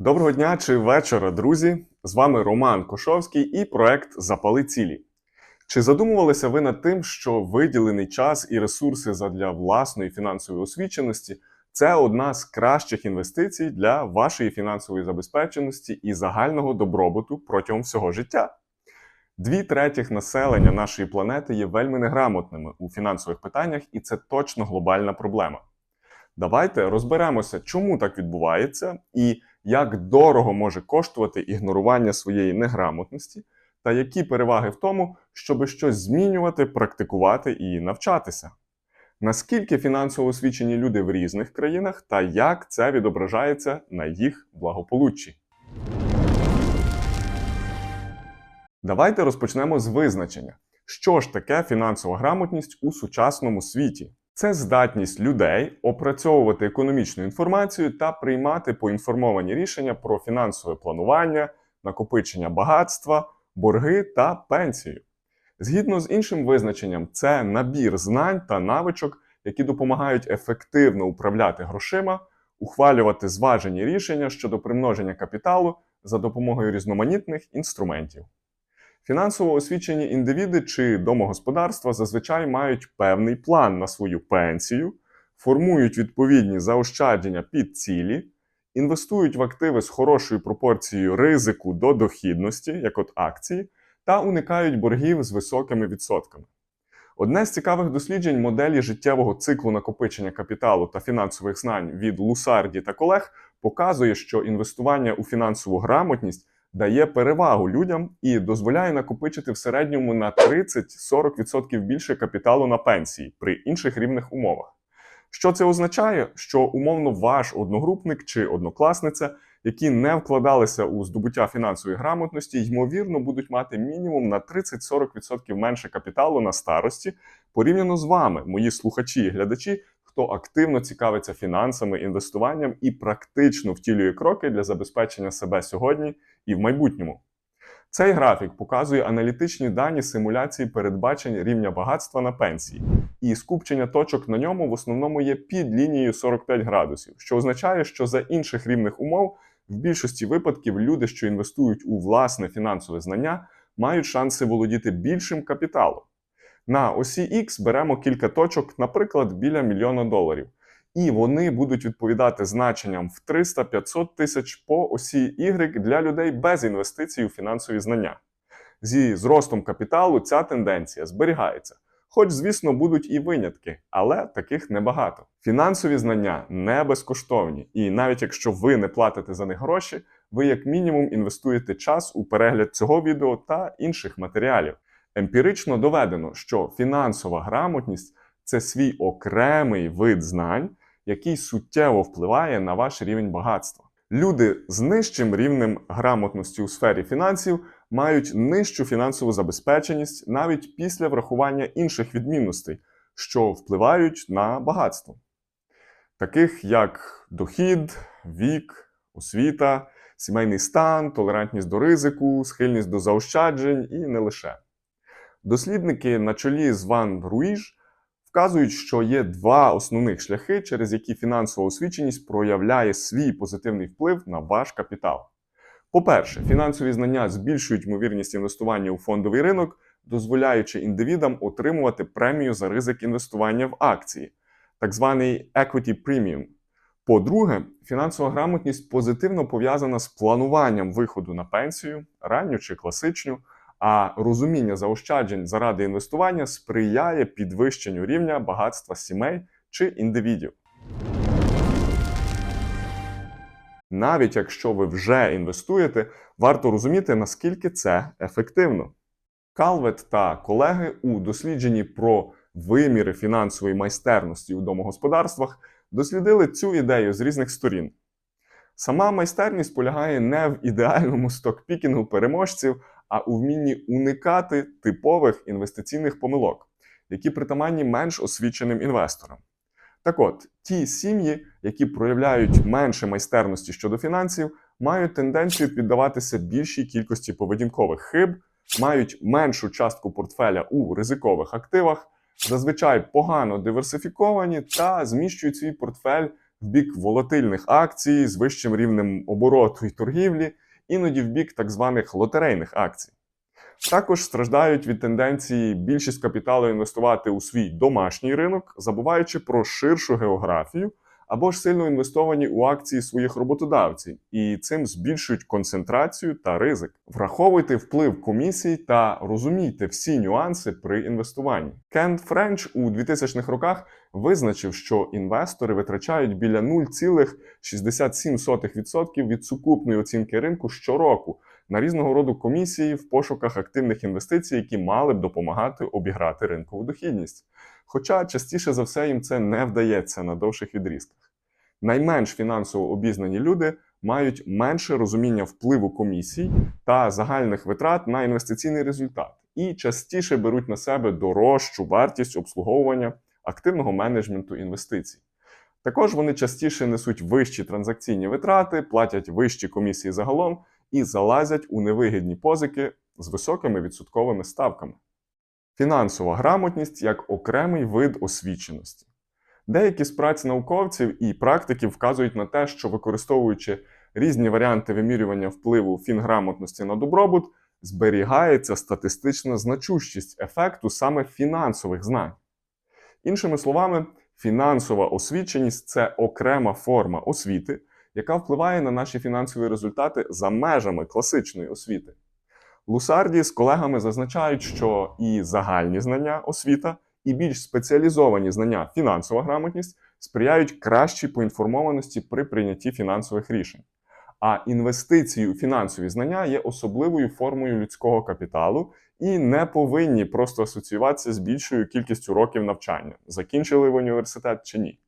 Доброго дня чи вечора, друзі! З вами Роман Кошовський і проект Запали цілі. Чи задумувалися ви над тим, що виділений час і ресурси задля власної фінансової освіченості це одна з кращих інвестицій для вашої фінансової забезпеченості і загального добробуту протягом всього життя? Дві третіх населення нашої планети є вельми неграмотними у фінансових питаннях, і це точно глобальна проблема. Давайте розберемося, чому так відбувається, і як дорого може коштувати ігнорування своєї неграмотності, та які переваги в тому, щоб щось змінювати, практикувати і навчатися. Наскільки фінансово освічені люди в різних країнах та як це відображається на їх благополуччі? Давайте розпочнемо з визначення, що ж таке фінансова грамотність у сучасному світі. Це здатність людей опрацьовувати економічну інформацію та приймати поінформовані рішення про фінансове планування, накопичення багатства, борги та пенсію. Згідно з іншим визначенням, це набір знань та навичок, які допомагають ефективно управляти грошима, ухвалювати зважені рішення щодо примноження капіталу за допомогою різноманітних інструментів. Фінансово освічені індивіди чи домогосподарства зазвичай мають певний план на свою пенсію, формують відповідні заощадження під цілі, інвестують в активи з хорошою пропорцією ризику до дохідності, як от акції, та уникають боргів з високими відсотками. Одне з цікавих досліджень моделі життєвого циклу накопичення капіталу та фінансових знань від Лусарді та колег показує, що інвестування у фінансову грамотність дає перевагу людям і дозволяє накопичити в середньому на 30-40% більше капіталу на пенсії при інших рівних умовах. Що це означає? Що умовно ваш одногрупник чи однокласниця, які не вкладалися у здобуття фінансової грамотності, ймовірно, будуть мати мінімум на 30-40% менше капіталу на старості порівняно з вами, мої слухачі і глядачі, хто активно цікавиться фінансами, інвестуванням і практично втілює кроки для забезпечення себе сьогодні і в майбутньому. Цей графік показує аналітичні дані симуляції передбачень рівня багатства на пенсії, і скупчення точок на ньому в основному є під лінією 45 градусів, що означає, що за інших рівних умов в більшості випадків люди, що інвестують у власне фінансове знання, мають шанси володіти більшим капіталом. На осі X беремо кілька точок, наприклад, біля мільйона доларів. І вони будуть відповідати значенням в 300-500 тисяч по осі Y для людей без інвестицій у фінансові знання. Зі зростом капіталу ця тенденція зберігається. Хоч, звісно, будуть і винятки, але таких небагато. Фінансові знання не безкоштовні, і навіть якщо ви не платите за них гроші, ви як мінімум інвестуєте час у перегляд цього відео та інших матеріалів. Емпірично доведено, що фінансова грамотність це свій окремий вид знань, який суттєво впливає на ваш рівень багатства. Люди з нижчим рівнем грамотності у сфері фінансів мають нижчу фінансову забезпеченість навіть після врахування інших відмінностей, що впливають на багатство, таких як дохід, вік, освіта, сімейний стан, толерантність до ризику, схильність до заощаджень і не лише. Дослідники на чолі з Ван Руїж вказують, що є два основних шляхи, через які фінансова освіченість проявляє свій позитивний вплив на ваш капітал. По-перше, фінансові знання збільшують ймовірність інвестування у фондовий ринок, дозволяючи індивідам отримувати премію за ризик інвестування в акції, так званий equity premium. По-друге, фінансова грамотність позитивно пов'язана з плануванням виходу на пенсію, ранню чи класичну, а розуміння заощаджень заради інвестування сприяє підвищенню рівня багатства сімей чи індивідів. Навіть якщо ви вже інвестуєте, варто розуміти, наскільки це ефективно. Калвет та колеги у дослідженні про виміри фінансової майстерності у домогосподарствах дослідили цю ідею з різних сторін. Сама майстерність полягає не в ідеальному стокпікінгу переможців, а у вмінні уникати типових інвестиційних помилок, які притаманні менш освіченим інвесторам. Так от, ті сім'ї, які проявляють менше майстерності щодо фінансів, мають тенденцію піддаватися більшій кількості поведінкових хиб, мають меншу частку портфеля у ризикових активах, зазвичай погано диверсифіковані та зміщують свій портфель в бік волатильних акцій з вищим рівнем обороту і торгівлі, іноді в бік так званих лотерейних акцій. Також страждають від тенденції більшість капіталу інвестувати у свій домашній ринок, забуваючи про ширшу географію або ж сильно інвестовані у акції своїх роботодавців, і цим збільшують концентрацію та ризик. Враховуйте вплив комісій та розумійте всі нюанси при інвестуванні. Кен Френч у 2000-х роках визначив, що інвестори витрачають біля 0,67% від сукупної оцінки ринку щороку на різного роду комісії в пошуках активних інвестицій, які мали б допомагати обіграти ринкову дохідність. Хоча частіше за все їм це не вдається на довших відрізках. Найменш фінансово обізнані люди мають менше розуміння впливу комісій та загальних витрат на інвестиційний результат і частіше беруть на себе дорожчу вартість обслуговування активного менеджменту інвестицій. Також вони частіше несуть вищі транзакційні витрати, платять вищі комісії загалом і залазять у невигідні позики з високими відсотковими ставками. Фінансова грамотність як окремий вид освіченості. Деякі з праць науковців і практиків вказують на те, що використовуючи різні варіанти вимірювання впливу фінграмотності на добробут, зберігається статистична значущість ефекту саме фінансових знань. Іншими словами, фінансова освіченість це окрема форма освіти, яка впливає на наші фінансові результати за межами класичної освіти. Лусарді з колегами зазначають, що і загальні знання освіта, і більш спеціалізовані знання фінансова грамотність сприяють кращій поінформованості при прийнятті фінансових рішень. А інвестиції у фінансові знання є особливою формою людського капіталу і не повинні просто асоціюватися з більшою кількістю років навчання, закінчили в університет чи ні.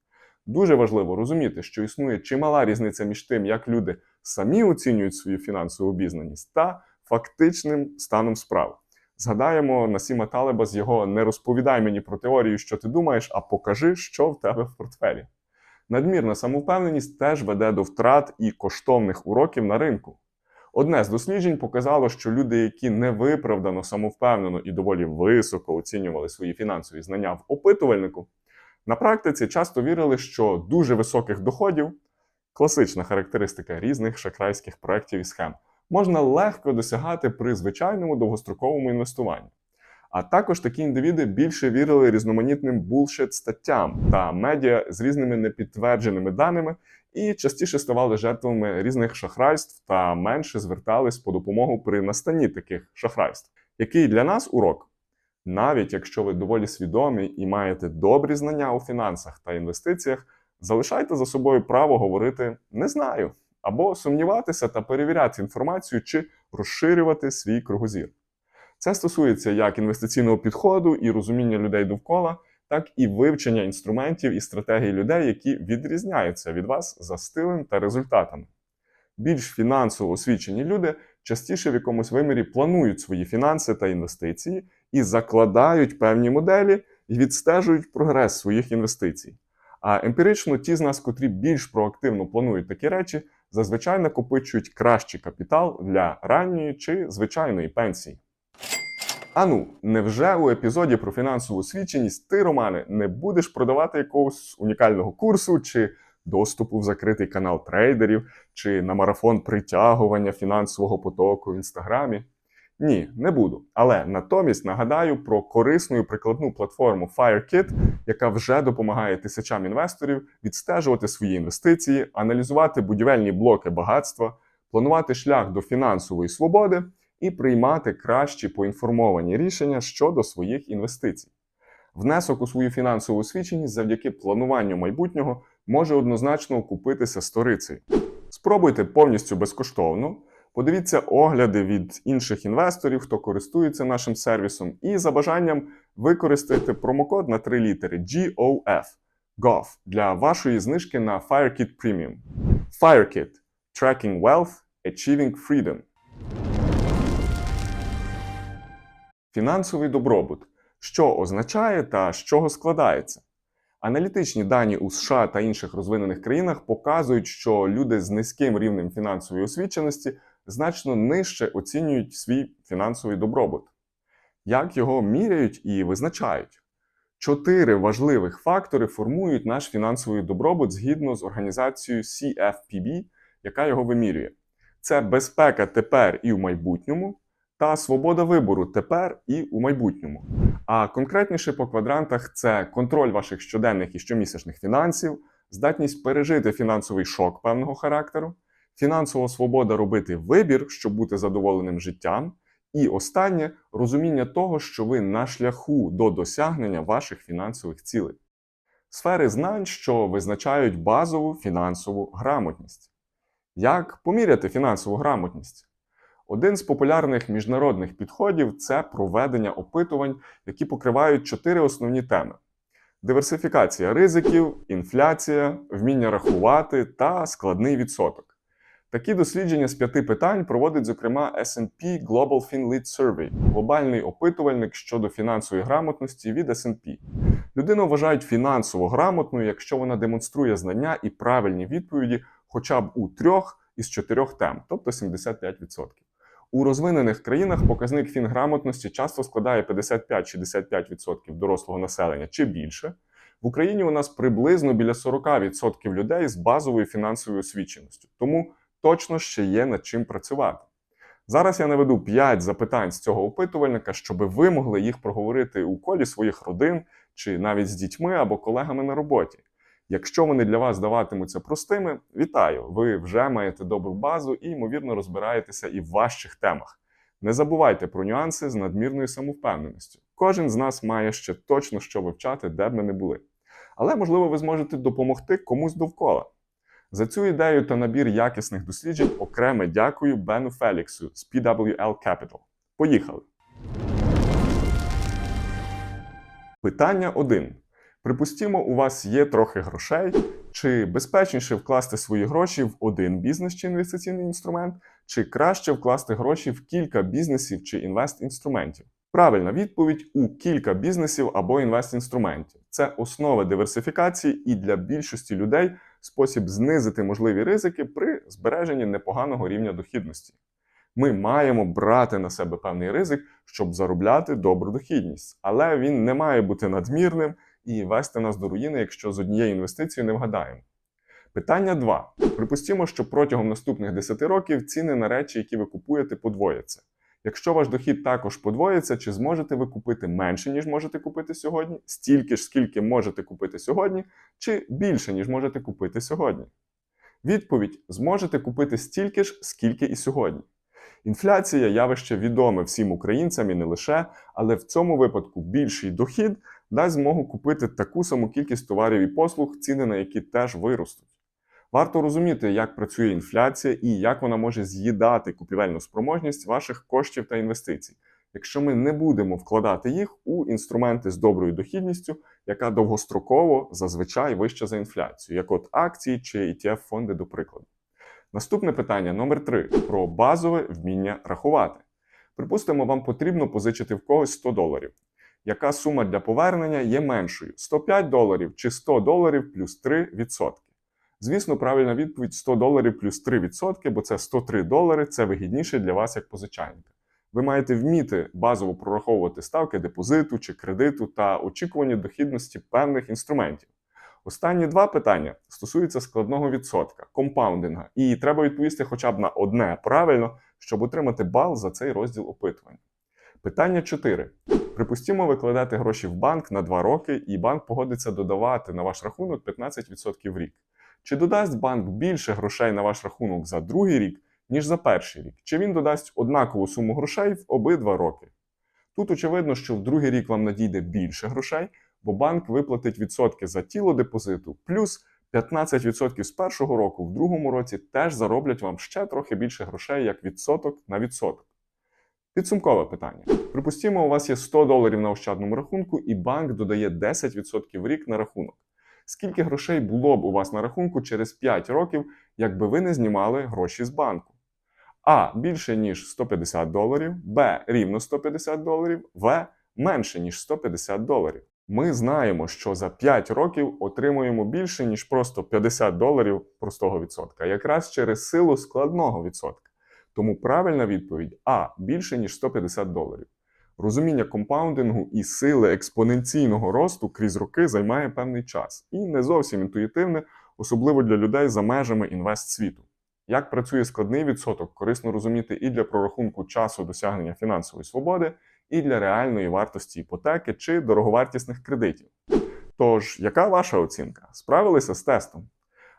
Дуже важливо розуміти, що існує чимала різниця між тим, як люди самі оцінюють свою фінансову обізнаність та фактичним станом справи. Згадаємо Насіма Талеба з його не розповідай мені про теорію, що ти думаєш, а покажи, що в тебе в портфелі. Надмірна самовпевненість теж веде до втрат і коштовних уроків на ринку. Одне з досліджень показало, що люди, які невиправдано самовпевнено і доволі високо оцінювали свої фінансові знання в опитувальнику, на практиці часто вірили, що дуже високих доходів класична характеристика різних шахрайських проєктів і схем можна легко досягати при звичайному довгостроковому інвестуванні. А також такі індивіди більше вірили різноманітним булшит статтям та медіа з різними непідтвердженими даними і частіше ставали жертвами різних шахрайств та менше звертались по допомогу при настанні таких шахрайств. Який для нас урок? Навіть якщо ви доволі свідомі і маєте добрі знання у фінансах та інвестиціях, залишайте за собою право говорити не знаю або сумніватися та перевіряти інформацію чи розширювати свій кругозір. Це стосується як інвестиційного підходу і розуміння людей довкола, так і вивчення інструментів і стратегій людей, які відрізняються від вас за стилем та результатами. Більш фінансово освічені люди частіше в якомусь вимірі планують свої фінанси та інвестиції і закладають певні моделі і відстежують прогрес своїх інвестицій. А емпірично ті з нас, котрі більш проактивно планують такі речі, зазвичай накопичують кращий капітал для ранньої чи звичайної пенсії. Ану, невже у епізоді про фінансову освіченість ти, Романе, не будеш продавати якогось унікального курсу чи доступу в закритий канал трейдерів, чи на марафон притягування фінансового потоку в інстаграмі? Ні, не буду. Але натомість нагадаю про корисну і прикладну платформу FireKit, яка вже допомагає тисячам інвесторів відстежувати свої інвестиції, аналізувати будівельні блоки багатства, планувати шлях до фінансової свободи і приймати кращі поінформовані рішення щодо своїх інвестицій. Внесок у свою фінансову освіченість завдяки плануванню майбутнього може однозначно окупитися сторицею. Спробуйте повністю безкоштовно. Подивіться огляди від інших інвесторів, хто користується нашим сервісом, і за бажанням використайте промокод на три літери GOF GOF для вашої знижки на FireKit Premium. FireKit Tracking Wealth, Achieving Freedom. Фінансовий добробут. Що означає та з чого складається? Аналітичні дані у США та інших розвинених країнах показують, що люди з низьким рівнем фінансової освіченості значно нижче оцінюють свій фінансовий добробут. Як його міряють і визначають? Чотири важливих фактори формують наш фінансовий добробут згідно з організацією CFPB, яка його вимірює. Це безпека тепер і у майбутньому, та свобода вибору тепер і у майбутньому. А конкретніше по квадрантах це контроль ваших щоденних і щомісячних фінансів, здатність пережити фінансовий шок певного характеру, фінансова свобода робити вибір, щоб бути задоволеним життям, і останнє розуміння того, що ви на шляху до досягнення ваших фінансових цілей. Сфери знань, що визначають базову фінансову грамотність. Як поміряти фінансову грамотність? Один з популярних міжнародних підходів це проведення опитувань, які покривають чотири основні теми: диверсифікація ризиків, інфляція, вміння рахувати та складний відсоток. Такі дослідження з п'яти питань проводить, зокрема, S&P Global FinLead Survey – глобальний опитувальник щодо фінансової грамотності від S&P. Людину вважають фінансово грамотною, якщо вона демонструє знання і правильні відповіді хоча б у трьох із чотирьох тем, тобто 75%. У розвинених країнах показник фінграмотності часто складає 55-65% дорослого населення чи більше. В Україні у нас приблизно біля 40% людей з базовою фінансовою освіченістю, тому точно ще є над чим працювати. Зараз я наведу 5 запитань з цього опитувальника, щоб ви могли їх проговорити у колі своїх родин чи навіть з дітьми або колегами на роботі. Якщо вони для вас здаватимуться простими, вітаю! Ви вже маєте добру базу і, ймовірно, розбираєтеся і в важчих темах. Не забувайте про нюанси з надмірною самовпевненістю. Кожен з нас має ще точно що вивчати, де б ми не були. Але, можливо, ви зможете допомогти комусь довкола. За цю ідею та набір якісних досліджень окреме дякую Бену Феліксу з PWL Capital. Поїхали! Питання 1. Припустімо, у вас є трохи грошей. Чи безпечніше вкласти свої гроші в один бізнес чи інвестиційний інструмент, чи краще вкласти гроші в кілька бізнесів чи інвест-інструментів? Правильна відповідь у кілька бізнесів або інвест-інструментів. Це основа диверсифікації і для більшості людей спосіб знизити можливі ризики при збереженні непоганого рівня дохідності. Ми маємо брати на себе певний ризик, щоб заробляти добру дохідність, але він не має бути надмірним і вести нас до руїни, якщо з однією інвестицією не вгадаємо. Питання 2. Припустімо, що протягом наступних 10 років ціни на речі, які ви купуєте, подвояться. Якщо ваш дохід також подвоїться, чи зможете ви купити менше, ніж можете купити сьогодні, стільки ж, скільки можете купити сьогодні, чи більше, ніж можете купити сьогодні? Відповідь: зможете купити стільки ж, скільки і сьогодні. Інфляція явище відоме всім українцям і не лише, але в цьому випадку більший дохід дасть змогу купити таку саму кількість товарів і послуг, ціни на які теж виростуть. Варто розуміти, як працює інфляція і як вона може з'їдати купівельну спроможність ваших коштів та інвестицій, якщо ми не будемо вкладати їх у інструменти з доброю дохідністю, яка довгостроково зазвичай вища за інфляцію, як от акції чи etf фонди до прикладу. Наступне питання номер 3 про базове вміння рахувати. Припустимо, вам потрібно позичити в когось 100 доларів. Яка сума для повернення є меншою: 105 доларів чи 100 доларів плюс 3%? Звісно, правильна відповідь 100 доларів плюс 3%, бо це 103 долари, це вигідніше для вас як позичальника. Ви маєте вміти базово прораховувати ставки депозиту чи кредиту та очікування дохідності певних інструментів. Останні два питання стосуються складного відсотка, компаундинга, і треба відповісти хоча б на одне правильно, щоб отримати бал за цей розділ опитування. Питання 4. Припустімо, ви кладете гроші в банк на 2 роки, і банк погодиться додавати на ваш рахунок 15% в рік. Чи додасть банк більше грошей на ваш рахунок за другий рік, ніж за перший рік? Чи він додасть однакову суму грошей в обидва роки? Тут очевидно, що в другий рік вам надійде більше грошей, бо банк виплатить відсотки за тіло депозиту, плюс 15% з першого року в другому році теж зароблять вам ще трохи більше грошей як відсоток на відсоток. Підсумкове питання. Припустімо, у вас є 100 доларів на ощадному рахунку, і банк додає 10% в рік на рахунок. Скільки грошей було б у вас на рахунку через 5 років, якби ви не знімали гроші з банку? А. Більше, ніж 150 доларів, Б. Рівно 150 доларів, В. Менше, ніж 150 доларів. Ми знаємо, що за 5 років отримуємо більше, ніж просто 50 доларів простого відсотка, якраз через силу складного відсотка. Тому правильна відповідь А більше, ніж 150 доларів. Розуміння компаундингу і сили експоненційного росту крізь роки займає певний час і не зовсім інтуїтивне, особливо для людей за межами інвест-світу. Як працює складний відсоток, корисно розуміти і для прорахунку часу досягнення фінансової свободи, і для реальної вартості іпотеки чи дороговартісних кредитів. Тож, яка ваша оцінка? Справилися з тестом?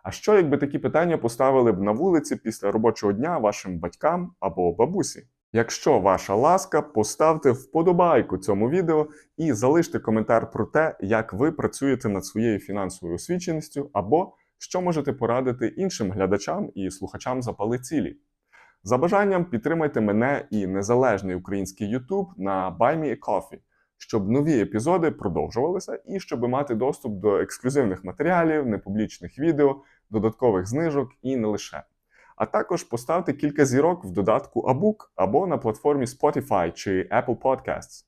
А що, якби такі питання поставили б на вулиці після робочого дня вашим батькам або бабусі? Якщо ваша ласка, поставте вподобайку цьому відео і залиште коментар про те, як ви працюєте над своєю фінансовою освіченістю, або що можете порадити іншим глядачам і слухачам запали цілі. За бажанням підтримайте мене і незалежний український YouTube на Buy Me a Coffee, щоб нові епізоди продовжувалися і щоб мати доступ до ексклюзивних матеріалів, непублічних відео, додаткових знижок і не лише. А також поставте кілька зірок в додатку Абук або на платформі Spotify чи Apple Podcasts.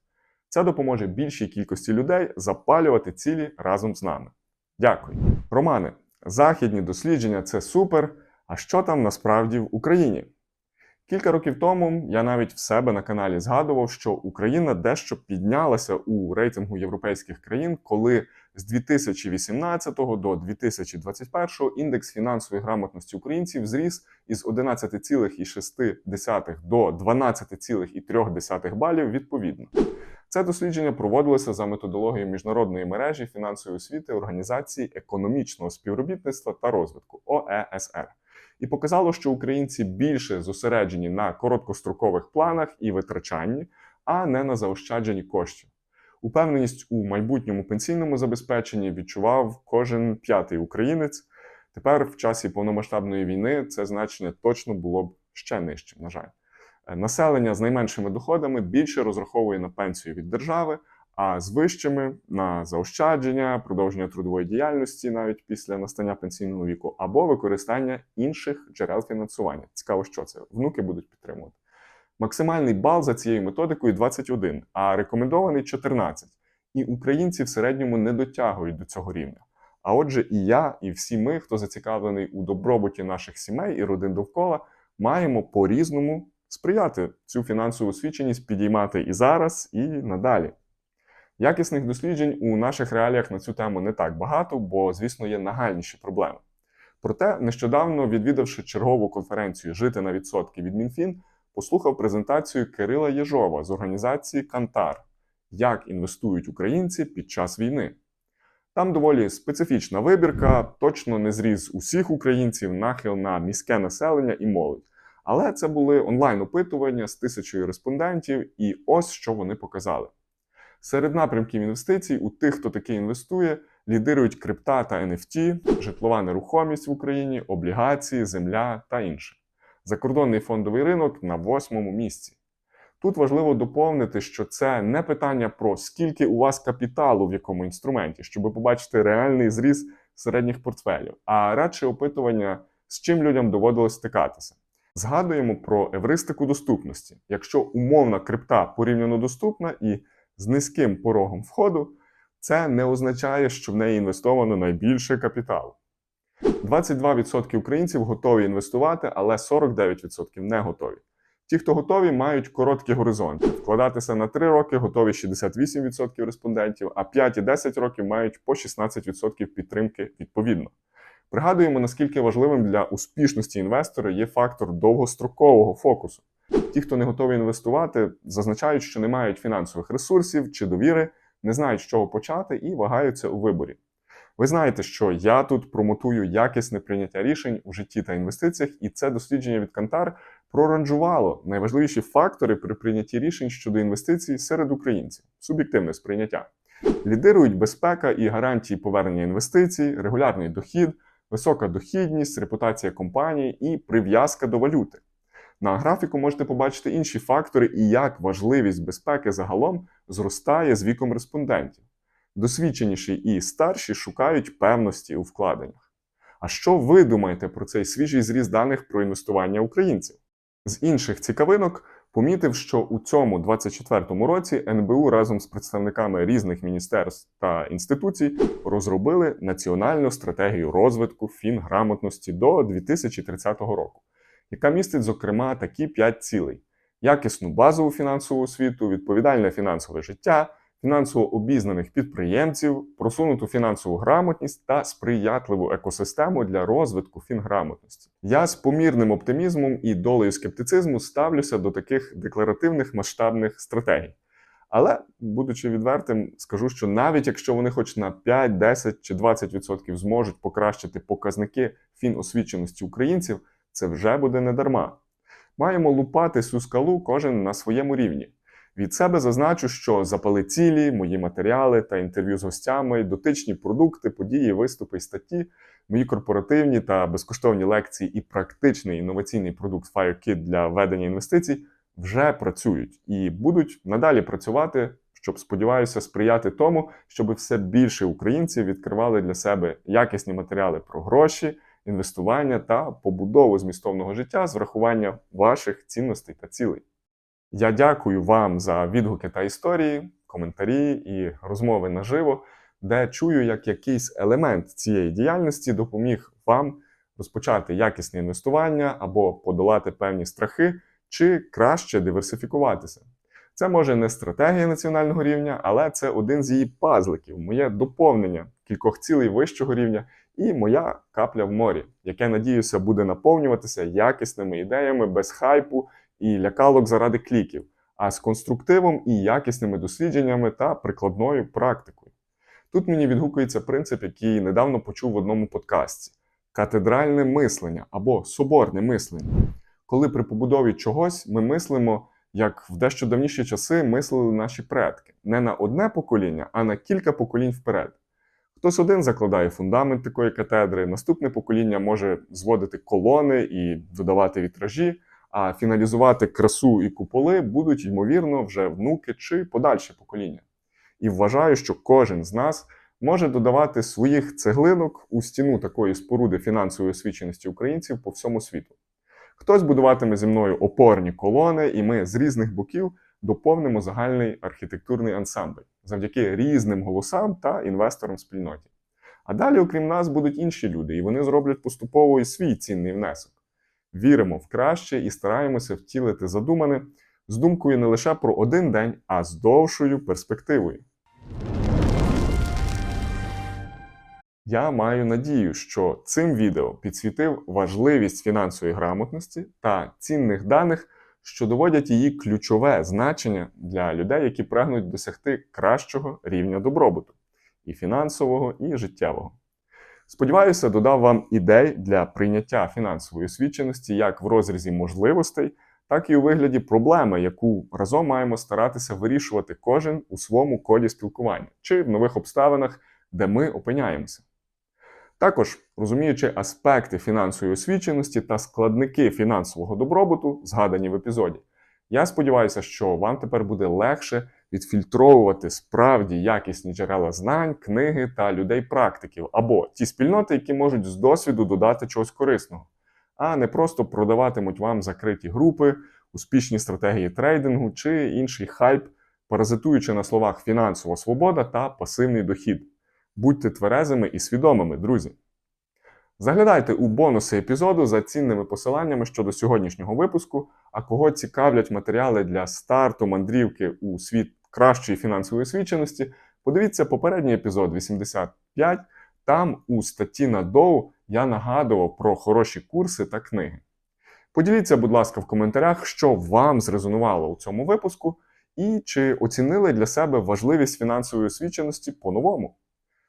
Це допоможе більшій кількості людей запалювати цілі разом з нами. Дякую. Романе, західні дослідження це супер. А що там насправді в Україні? Кілька років тому я навіть в себе на каналі згадував, що Україна дещо піднялася у рейтингу європейських країн, коли з 2018 до 2021 індекс фінансової грамотності українців зріс із 11,6 до 12,3 балів відповідно. Це дослідження проводилося за методологією міжнародної мережі фінансової освіти Організації економічного співробітництва та розвитку ОЕСР і показало, що українці більше зосереджені на короткострокових планах і витрачанні, а не на заощадженні коштів. Упевненість у майбутньому пенсійному забезпеченні відчував кожен п'ятий українець. Тепер, в часі повномасштабної війни, це значення точно було б ще нижчим. На жаль, населення з найменшими доходами більше розраховує на пенсію від держави а з вищими на заощадження, продовження трудової діяльності навіть після настання пенсійного віку, або використання інших джерел фінансування. Цікаво, що це внуки будуть підтримувати. Максимальний бал за цією методикою 21, а рекомендований 14. І українці в середньому не дотягують до цього рівня. А отже, і я, і всі ми, хто зацікавлений у добробуті наших сімей і родин довкола, маємо по-різному сприяти цю фінансову освіченість підіймати і зараз, і надалі. Якісних досліджень у наших реаліях на цю тему не так багато, бо, звісно, є нагальніші проблеми. Проте, нещодавно, відвідавши чергову конференцію Жити на відсотки від МінФін, послухав презентацію Кирила Єжова з організації Кантар Як інвестують українці під час війни. Там доволі специфічна вибірка, точно не зріз усіх українців, нахил на міське населення і молодь. Але це були онлайн-опитування з тисячою респондентів, і ось що вони показали. Серед напрямків інвестицій у тих, хто таки інвестує, лідирують крипта та NFT, житлова нерухомість в Україні, облігації, земля та інше. Закордонний фондовий ринок на восьмому місці. Тут важливо доповнити, що це не питання про скільки у вас капіталу в якому інструменті, щоб побачити реальний зріз середніх портфелів, а радше опитування, з чим людям доводилось стикатися. Згадуємо про евристику доступності. Якщо умовна крипта порівняно доступна і з низьким порогом входу, це не означає, що в неї інвестовано найбільше капіталу. 22% українців готові інвестувати, але 49% не готові. Ті, хто готові, мають короткі горизонти. Вкладатися на 3 роки готові 68% респондентів, а 5 і 10 років мають по 16% підтримки відповідно. Пригадуємо, наскільки важливим для успішності інвестора є фактор довгострокового фокусу. Ті, хто не готові інвестувати, зазначають, що не мають фінансових ресурсів чи довіри, не знають, з чого почати, і вагаються у виборі. Ви знаєте, що я тут промотую якісне прийняття рішень у житті та інвестиціях, і це дослідження від Кантар проранжувало найважливіші фактори при прийнятті рішень щодо інвестицій серед українців суб'єктивне сприйняття. Лідирують безпека і гарантії повернення інвестицій, регулярний дохід, висока дохідність, репутація компанії і прив'язка до валюти. На графіку можете побачити інші фактори і як важливість безпеки загалом зростає з віком респондентів. Досвідченіші і старші шукають певності у вкладеннях. А що ви думаєте про цей свіжий зріз даних про інвестування українців? З інших цікавинок помітив, що у цьому 24-му році НБУ разом з представниками різних міністерств та інституцій розробили національну стратегію розвитку фінграмотності до 2030 року яка містить, зокрема, такі п'ять цілей: якісну базову фінансову освіту, відповідальне фінансове життя, фінансово обізнаних підприємців, просунуту фінансову грамотність та сприятливу екосистему для розвитку фінграмотності. Я з помірним оптимізмом і долею скептицизму ставлюся до таких декларативних масштабних стратегій. Але, будучи відвертим, скажу, що навіть якщо вони хоч на 5, 10 чи 20% зможуть покращити показники фіносвіченості українців, це вже буде не дарма. Маємо лупати цю скалу кожен на своєму рівні. Від себе зазначу, що запали цілі, мої матеріали та інтерв'ю з гостями, дотичні продукти, події, виступи статті, мої корпоративні та безкоштовні лекції і практичний інноваційний продукт FireKit для ведення інвестицій вже працюють і будуть надалі працювати, щоб сподіваюся сприяти тому, щоб все більше українців відкривали для себе якісні матеріали про гроші, інвестування та побудову змістовного життя з врахування ваших цінностей та цілей. Я дякую вам за відгуки та історії, коментарі і розмови наживо, де чую, як якийсь елемент цієї діяльності допоміг вам розпочати якісне інвестування або подолати певні страхи, чи краще диверсифікуватися. Це може не стратегія національного рівня, але це один з її пазликів, моє доповнення кількох цілей вищого рівня і моя капля в морі, яке, надіюся, буде наповнюватися якісними ідеями без хайпу і лякалок заради кліків, а з конструктивом і якісними дослідженнями та прикладною практикою. Тут мені відгукується принцип, який недавно почув в одному подкасті: катедральне мислення або соборне мислення. Коли при побудові чогось ми мислимо, як в дещо давніші часи мислили наші предки, не на одне покоління, а на кілька поколінь вперед. Хтось один закладає фундамент такої катедри, наступне покоління може зводити колони і додавати вітражі, а фіналізувати красу і куполи будуть, ймовірно, вже внуки чи подальші покоління. І вважаю, що кожен з нас може додавати своїх цеглинок у стіну такої споруди фінансової освіченості українців по всьому світу. Хтось будуватиме зі мною опорні колони, і ми з різних боків доповнимо загальний архітектурний ансамбль завдяки різним голосам та інвесторам спільноті. А далі, окрім нас, будуть інші люди, і вони зроблять поступово і свій цінний внесок. Віримо в краще і стараємося втілити задумане з думкою не лише про один день, а з довшою перспективою. Я маю надію, що цим відео підсвітив важливість фінансової грамотності та цінних даних, що доводять її ключове значення для людей, які прагнуть досягти кращого рівня добробуту і фінансового, і життєвого. Сподіваюся, додав вам ідей для прийняття фінансової освіченості як в розрізі можливостей, так і у вигляді проблеми, яку разом маємо старатися вирішувати кожен у своєму колі спілкування чи в нових обставинах, де ми опиняємося. Також, розуміючи аспекти фінансової освіченості та складники фінансового добробуту, згадані в епізоді, я сподіваюся, що вам тепер буде легше відфільтровувати справді якісні джерела знань, книги та людей-практиків, або ті спільноти, які можуть з досвіду додати чогось корисного, а не просто продаватимуть вам закриті групи, успішні стратегії трейдингу чи інший хайп, паразитуючи на словах фінансова свобода та пасивний дохід. Будьте тверезими і свідомими, друзі. Заглядайте у бонуси епізоду за цінними посиланнями щодо сьогоднішнього випуску, а кого цікавлять матеріали для старту мандрівки у світ кращої фінансової освіченості, подивіться попередній епізод 85. Там у статті на Доу я нагадував про хороші курси та книги. Поділіться, будь ласка, в коментарях, що вам зрезонувало у цьому випуску, і чи оцінили для себе важливість фінансової освіченості по-новому.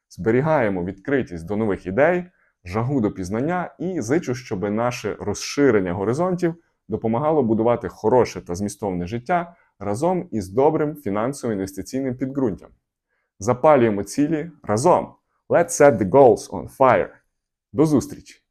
Зберігаємо відкритість до нових ідей, жагу до пізнання і зичу, щоб наше розширення горизонтів допомагало будувати хороше та змістовне життя разом із добрим фінансово-інвестиційним підґрунтям. Запалюємо цілі разом. Let's set the goals on fire. До зустрічі!